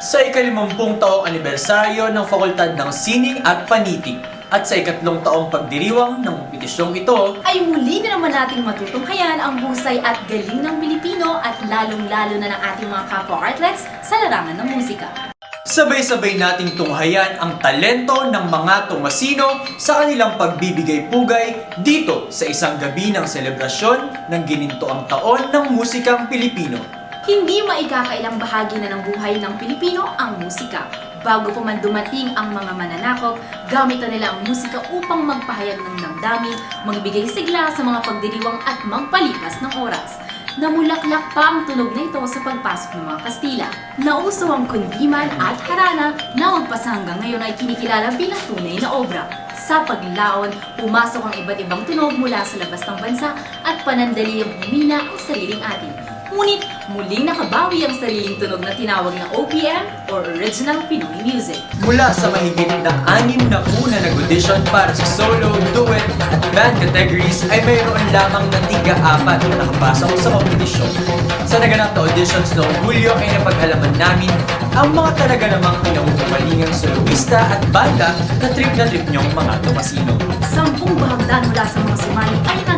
sa ikalimampung taong anibersaryo ng Fakultad ng Sining at Panitik at sa ikatlong taong pagdiriwang ng kompetisyong ito, ay muli na naman nating matutunghayan ang husay at galing ng Pilipino at lalong-lalo na ng ating mga kapwa-artlets sa larangan ng musika. sabay-sabay nating tunghayan ang talento ng mga tumasino sa kanilang pagbibigay pugay dito sa isang gabi ng selebrasyon ng ginintoang taon ng musikang Pilipino. Hindi maikakailang bahagi na ng buhay ng Pilipino ang musika. Bago pa man dumating ang mga mananakop, gamit na nila ang musika upang magpahayag ng damdamin, magbigay sigla sa mga pagdiriwang at magpalipas ng oras. Namulaklak pa ang tunog na ito sa pagpasok ng mga Kastila. Nauso ang kundiman at harana na magpasa hanggang ngayon ay kinikilala bilang tunay na obra. Sa paglaon, pumasok ang iba't ibang tunog mula sa labas ng bansa at panandali ang humina ang sariling atin. Ngunit muling nakabawi ang sariling tunog na tinawag na OPM or Original Pinoy Music. Mula sa mahigit na anim na una nag-audition para sa solo, duet at band categories ay mayroon lamang na tiga-apat na nakapasok sa kompetisyon. Sa naganap na auditions noong Hulyo ay napag-alaman namin ang mga talaga namang pinahuhumalingang soloista at banda na trip na trip niyong mga tumasino. Sampung bahagdan mula sa mga sumali ay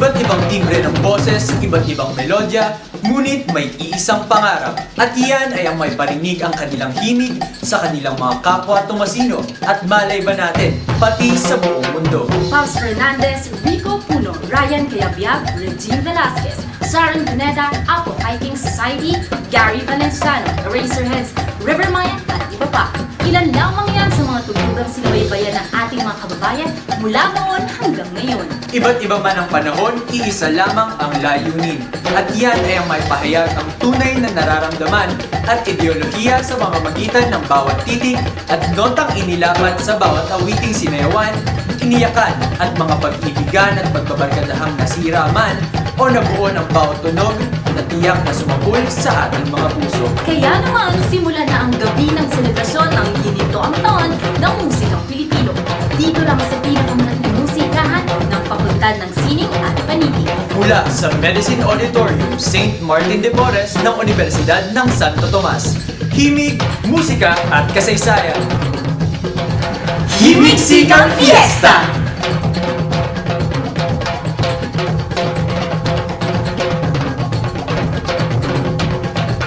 Iba't ibang timbre ng boses, iba't ibang melodya, ngunit may iisang pangarap. At iyan ay ang may parinig ang kanilang himig sa kanilang mga kapwa tumasino at malay ba natin, pati sa buong mundo. Paus Fernandez, Rico Puno, Ryan Cayabyab, Regine Velasquez, Sharon Pineda, Apple Hiking Society, Gary Valenciano, Eraserheads, River Maya at iba pa. Ilan lamang yan sa mga tugtugang sinubaybayan ng ating mga kababayan mula noon hanggang ngayon. Iba't iba man ang panahon, iisa lamang ang layunin. At yan ay ang may pahayag ang tunay na nararamdaman at ideolohiya sa mga magitan ng bawat titik at notang inilapat sa bawat awiting sinayawan, iniyakan at mga pag-ibigan at pagbabarkadahang nasira man o nabuo ng bawat tunog na tiyak na sumapul sa ating mga puso. Kaya naman, simulan na ang gabi ng selebrasyon Fakultad ng Sining at Panitig. Mula sa Medicine Auditorium St. Martin de Porres ng Universidad ng Santo Tomas. Himig, musika at kasaysayan. Himig Sikang Fiesta!